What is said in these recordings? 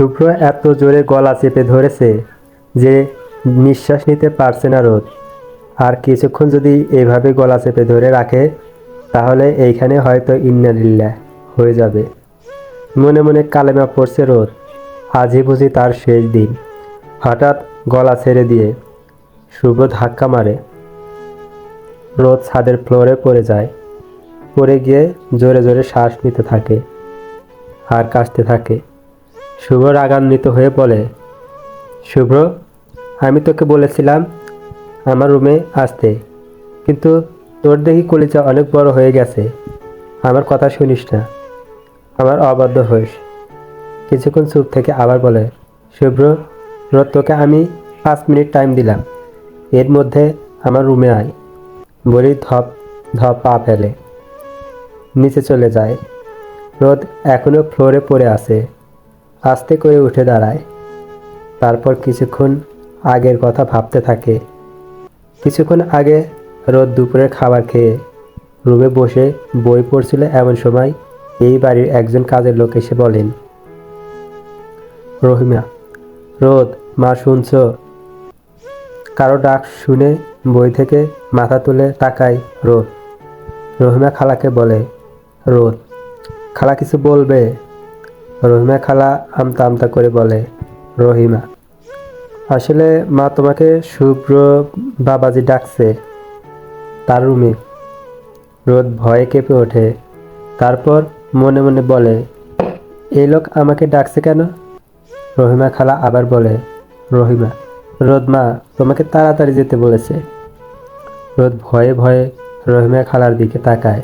শুভ্র এত জোরে গলা চেপে ধরেছে যে নিঃশ্বাস নিতে পারছে না রোদ। আর কিছুক্ষণ যদি এভাবে গলা চেপে ধরে রাখে, তাহলে এইখানে হয়তো ইন্নালিল্লা হয়ে যাবে। মনে মনে কালেমা পড়ছে রোদ। আজই বুঝি তার শেষ দিন। হঠাৎ গলা ছেড়ে দিয়ে শুভ্র ধাক্কা মারে। রোদ ছাদের ফ্লোরে পড়ে যায়। পড়ে গিয়ে জোরে জোরে শ্বাস নিতে থাকে আর কাশতে থাকে। শুভ্র রাগান্বিত হয়ে বলে, শুভ্র, আমি তোকে বলেছিলাম আমার রুমে আসতে, কিন্তু তোর দেখি কলিজা অনেক বড় হয়ে গেছে। আমার কথা শুনিস না। আমার অবাধ্য হইস কিছুক্ষণ চুপ থেকে আবার বলে, শুভ্র রোদ তোকে আমি পাঁচ মিনিট টাইম দিলাম। এর মধ্যে আমার রুমে আয়। বলি ধপ ধপ পা ফেলে। নিচে চলে যায়। রোদ এখনও ফ্লোরে পড়ে আছে। আস্তে করে উঠে দাঁড়ায়। তারপর কিছুক্ষণ আগের কথা ভাবতে থাকে। কিছুক্ষণ আগে রোদ দুপুরের খাবার খেয়ে রুমে বসে বই পড়ছিল এমন সময় এই বাড়ির একজন কাজের লোক এসে বলেন, রহিমা, রোদ, মা শুনছ? কারও ডাক শুনে বই থেকে মাথা তুলে তাকায় রোদ। রহিমা খালাকে বলে, রোদ, খালা কিছু বলবে? রহিমা খালা আমতা আমতা করে বলে, রহিমা, আসলে মা তোমাকে শুভ্র বাবাজি ডাকছে, তার রুমে। রোদ ভয়ে কেঁপে ওঠে। তারপর মনে মনে বলে, এই লোক আমাকে ডাকছে কেন? রহিমা খালা আবার বলে, রহিমা, রোদ মা তোমাকে তাড়াতাড়ি যেতে বলেছে। রোদ ভয়ে ভয়ে রহিমা খালার দিকে তাকায়।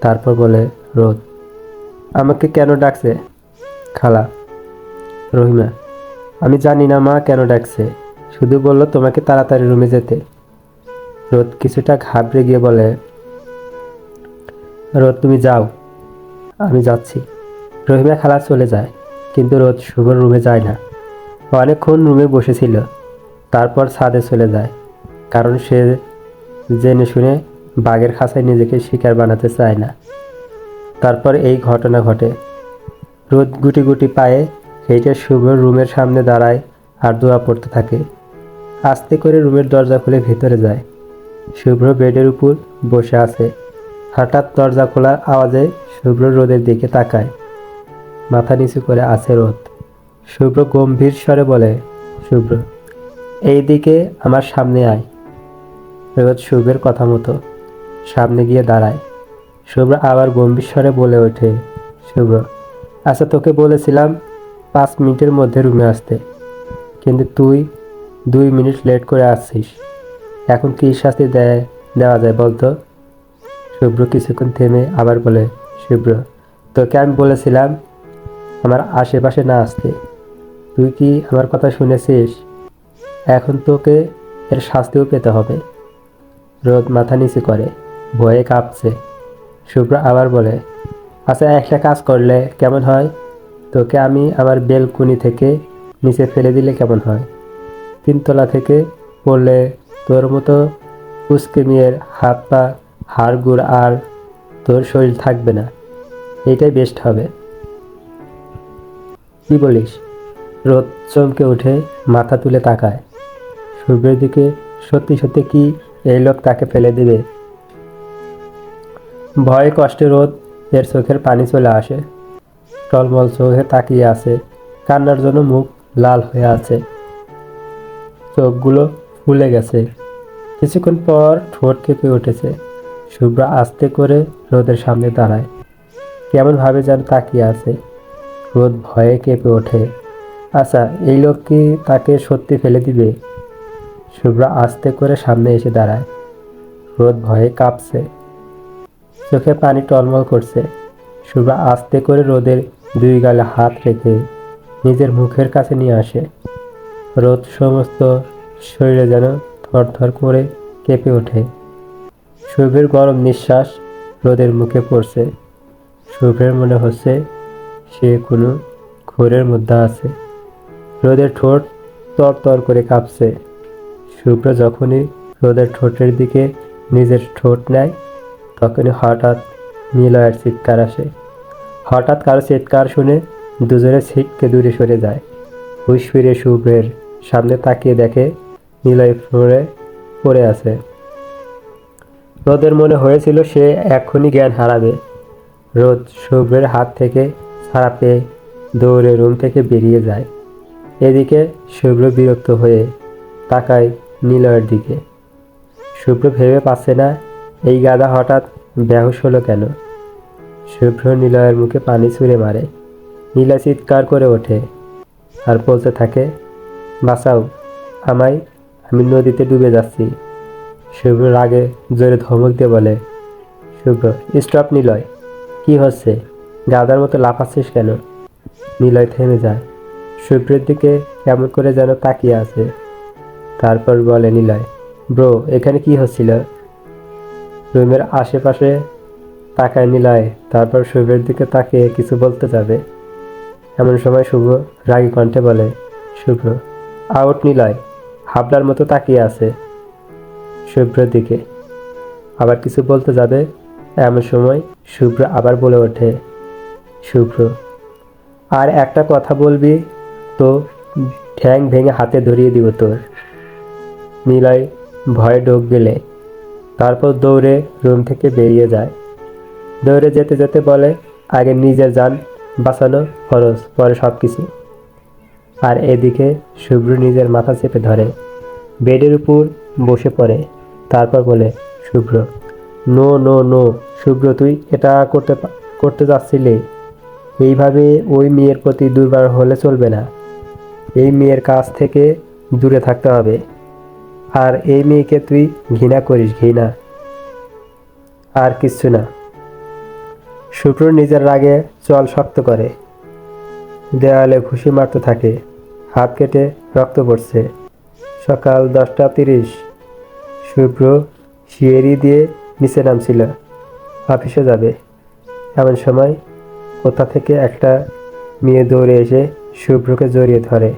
তারপর বলে, রোদ, আমাকে কেন ডাকছে? খালা। রহিমা, আমি জানি না মা কেন ডাকছে। শুধু বলল তোমাকে তাড়াতাড়ি রুমে যেতে। রোদ কিছুটা ঘাবড়ে গিয়ে বলে, রোদ, তুমি যাও। আমি যাচ্ছি। রহিমা খালা চলে যায়, কিন্তু রোদ শুভর রুমে যায় না। অনেকক্ষণ রুমে বসেছিল, তারপর ছাদে চলে যায়, কারণ সে জেনে শুনে বাঘের খাঁচায় নিজেকে শিকার বানাতে চায় না। তারপর এই ঘটনা ঘটে। রোদ গুটি গুটি পায়ে সেইটা শুভ্র রুমের সামনে দাঁড়ায় আর দোয়া পড়তে থাকে। আস্তে করে রুমের দরজা খুলে ভেতরে যায়। শুভ্র বেডের উপর বসে আছে। হঠাৎ দরজা খোলার আওয়াজে শুভ্র রোদের দিকে তাকায়। মাথা নিচু করে আছে রোদ। শুভ্র গম্ভীর স্বরে বলে, শুভ্র, এই দিকে আমার সামনে আয়। রোদ শুভ্রের কথা মতো সামনে গিয়ে দাঁড়ায়। শুভ্র আবার গম্ভীর স্বরে বলে ওঠে, শুভ্র আচ্ছা তোকে বলেছিলাম পাঁচ মিনিটের মধ্যে রুমে আসতে। কিন্তু তুই দুই মিনিট লেট করে আসছিস। এখন কী শাস্তি দেয়, দেওয়া যায় বলতো? শুভ্র কিছুক্ষণ থেমে আবার বলে, শুভ্র, তোকে আমি বলেছিলাম আমার আশেপাশে না আসতে। তুই কি আমার কথা শুনেছিস? এখন তোকে এর শাস্তিও পেতে হবে। রোদ মাথা নিচু করে, ভয়ে কাঁপছে। শুভ্র আবার বলে আচ্ছা একটা কাজ করলে কেমন হয়? তোকে আমি আমার বেলকুনি থেকে নিচে ফেলে দিলে কেমন হয়? তিনতলা থেকে পড়লে তোর মতো উস্কে মেয়ের হাত পা হাড় গুড় আর তোর শরীর থাকবে না। এইটাই বেস্ট হবে। কি বলিস? রোদ চমকে উঠে মাথা তুলে তাকায়। শুভ্রের দিকে সত্যি সত্যি কি এই লোক তাকে ফেলে দেবে? ভয়ে কষ্টে রোদ এর চোখের পানি চলে আসে। টলমল চোখে তাকিয়ে আছে। কান্নার জন্য মুখ লাল হয়ে আছে। চোখগুলো ফুলে গেছে। কিছুক্ষণ পর ঠোঁট কেঁপে উঠেছে। শুভ্র আস্তে করে রোদের সামনে দাঁড়ায়। কেমনভাবে যেন তাকিয়ে আছে। রোদ ভয়ে কেঁপে ওঠে। আচ্ছা এই লোক কি তাকে সত্যি ফেলে দিবে? শুভ্র আস্তে করে সামনে এসে দাঁড়ায়। রোদ ভয়ে কাঁপছে। চোখে পানি টলমল করছে। শুভ্র আস্তে করে রোদের দুই গালে হাত রেখে নিজের মুখের কাছে নিয়ে আসে। রোদ সমস্ত শরীরে যেন থরথর করে কেঁপে ওঠে। শুভ্রের গরম নিঃশ্বাস রোদের মুখে পড়ছে। শুভ্রের মনে হচ্ছে সে কোনো ঘোরের মধ্যে আছে। রোদের ঠোঁট তর তর করে কাঁপছে। শুভ্র যখনই রোদের ঠোঁটের দিকে নিজের ঠোঁট নেয় তখনই হঠাৎ নিলয়ের চিৎকার আসে। হঠাৎ কারও চিৎকার শুনে দুজনে ছিটকে দূরে সরে যায়। হুশ ফিরে সামনে তাকিয়ে দেখে নিলয় ফ্লোরে পড়ে আছে। রোদের মনে হয়েছিল সে এক্ষুনি জ্ঞান হারাবে। রোদ শুভ্রের হাত থেকে ছাড়া পেয়ে দৌড়ে রুম থেকে বেরিয়ে যায়। এদিকে শুভ্র বিরক্ত হয়ে তাকায় নিলয়ের দিকে। শুভ্র ভেবে পাচ্ছে না এই গাদা হঠাৎ বেহুশ হলো কেন? শুভ্র নিলয়ের মুখে পানি ছুঁড়ে মারে। নীলা চিৎকার করে ওঠে আর বলতে থাকে, বাঁচাও, আমায়, আমি নদীতে ডুবে যাচ্ছি। শুভ্র রাগে জোরে ধমক দিয়ে বলে, শুভ্র স্টপ নিলয়, কি হচ্ছে? গাদার মতো লাফাচ্ছিস কেন? নিলয় থেমে যায়। শুভ্রের দিকে কেমন করে যেন তাকিয়ে আছে। তারপর বলে, নিলয় ব্রো এখানে কি হচ্ছিল? রুমের আশেপাশে তাকায় নিলয়, তারপর শুভের দিকে তাকিয়ে কিছু বলতে যাবে। এমন সময় শুভ রাগী কণ্ঠে বলে শুভ্র আউট নিলয় হাবলার মতো তাকিয়ে আছে। শুভ্রের দিকে, আবার কিছু বলতে যাবে? এমন সময় শুভ্র আবার বলে ওঠে, শুভ্র, আর একটা কথা বলবি তো ঠ্যাং ভেঙে হাতে ধরিয়ে দিব তোর। নিলয় ভয়ে ডোক গেলে তারপর দৌড়ে রুম থেকে বেরিয়ে যায়। দৌড়ে যেতে যেতে বলে, আগে নিজের যান, বাঁচানো, খরচ, পরে সব কিছু আর এদিকে শুভ্র নিজের মাথা চেপে ধরে, বেডের উপর বসে পড়ে। তারপর বলে, Shubhra, no no no, Shubhra, তুই এটা করতে করতে যাচ্ছিলি। এইভাবে ওই মেয়ের প্রতি দুর্বার হলে চলবে না। এই মেয়ের কাছ থেকে দূরে থাকতে হবে। আর এই মেয়েকে তুই ঘৃণা করিস, ঘৃণা। আর কিচ্ছু না। শুভ্র নিজের রাগে চল শক্ত করে। দেওয়ালে ঘুষি মারতে থাকে। হাত কেটে রক্ত পড়ছে। সকাল দশটা তিরিশ। শুভ্র সিঁড়ি দিয়ে নিচে নামছিল। অফিসে যাবে। এমন সময় কোথা থেকে একটা মেয়ে দৌড়ে এসে শুভ্রকে জড়িয়ে ধরে।